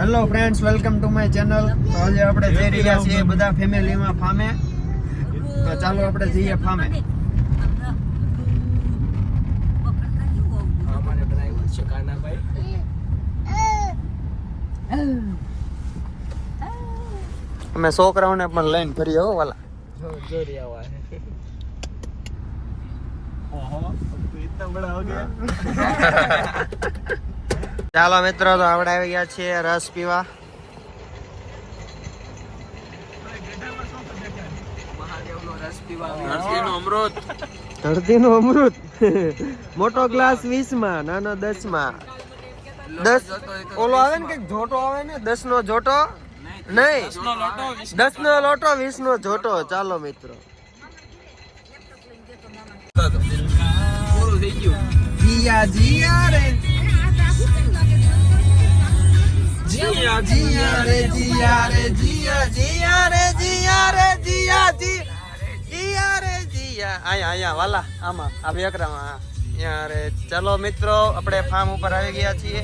Hello friends welcome to my channel તો આજે આપણે જઈ રહ્યા છીએ બધા ફેમિલીમાં ફામે. તો ચાલો આપણે જઈએ ફામે. અમે છોકરાઓને પણ લઈને ફરી હો વાલા. જો રહ્યા ઓહો તો ઇતના બડા હો ગયા ચાલો મિત્રો તો આપણે આવી ગયા છીએ રસ પીવા. ધરતીનું અમૃત. મોટો ગ્લાસ વીસમાં નાનો દસમાં દસ ઓલો આવે ને કંઈક જોટો આવે ને? દસ નો જોટો? નહીં. દસ નો લોટો વીસ. નો જોટો. ચાલો મિત્રો. થઈ ગયું. જીયા જીયા રે. જીયા જીયા રે જીયા રે જીયા જીયા રે જીયા રે જીયા જી જીયા રે જીયા. આયા આયા વાલા આમાં આ બેકરામાં હા. અહીંયા રે. ચલો મિત્રો આપણે ફાર્મ ઉપર આવી ગયા છીએ.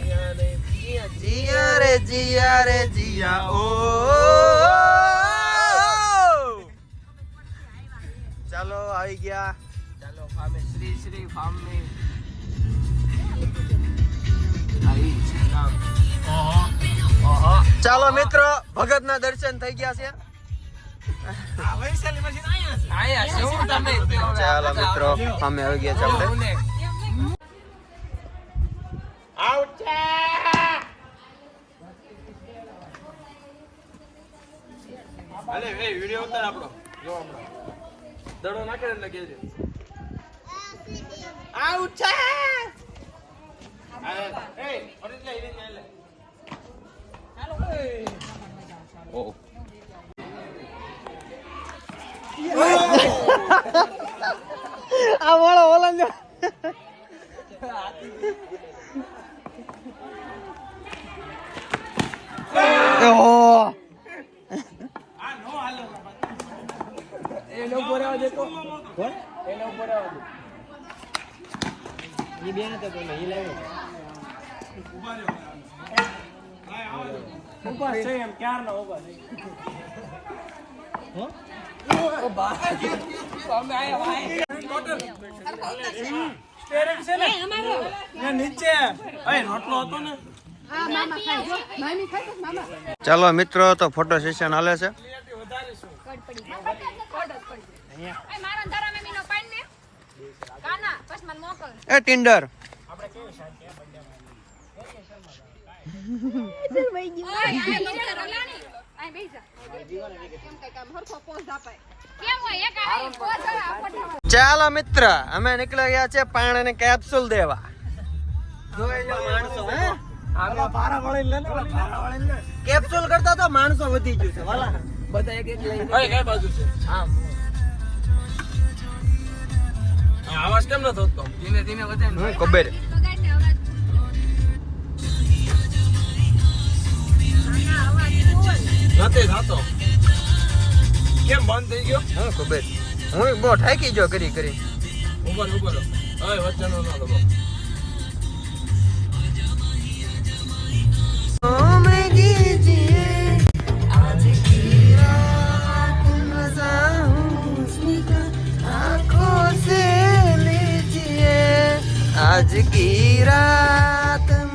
જીયા રે જીયા રે જીયા ઓ. ચાલો આવી ગયા. ચાલો ફામે શ્રી શ્રી ફામ में આવી છે નામ. ચાલો મિત્રો ભગત ના દર્શન થઈ ગયા છે. ચાલો મિત્રો અમે આવી ગયા છે આપણે. વિડિયો ઉતાર આપણો. જો હમણાં દડો નાખે એટલે કહેજે આઉટ છે. એ ઓરિજિનલ ઓરિજિનલ ઓ આ વાળો ઓલા ને ઓહો એને ઉપર આવવા દે તો એને ઉપર આવવા દે તો કોને ઈ લાવે ઊભા છે એમ ક્યાર ના ઊભા છે ઓ બા અમે આયા ભાઈ ટોટલ સ્ટેરિંગ છે ને ને નીચે. એ રોટલો હતો ને? ચાલો મિત્રો તો ફોટો સેશન હાલે છે. એ ટિન્ડર ચાલો મિત્ર અમે નીકળી ગયા છે પાણી ને કેપ્સુલ દેવા કેપ્સુલ કરતા તો માણસો વધી ગયું છે વાલા. બધા એક એક લઈ બાજુ છે? આવાજ કેમ નતો ધીમે ધીમે વધે ખબર. નથી થતો કેમ બંધ થઈ ગયો હું ખબર હું બહુ થાકી ગયો કરી કરી ઉપર ઉપર હવે વચ્ચેનો ન લગો आज की रात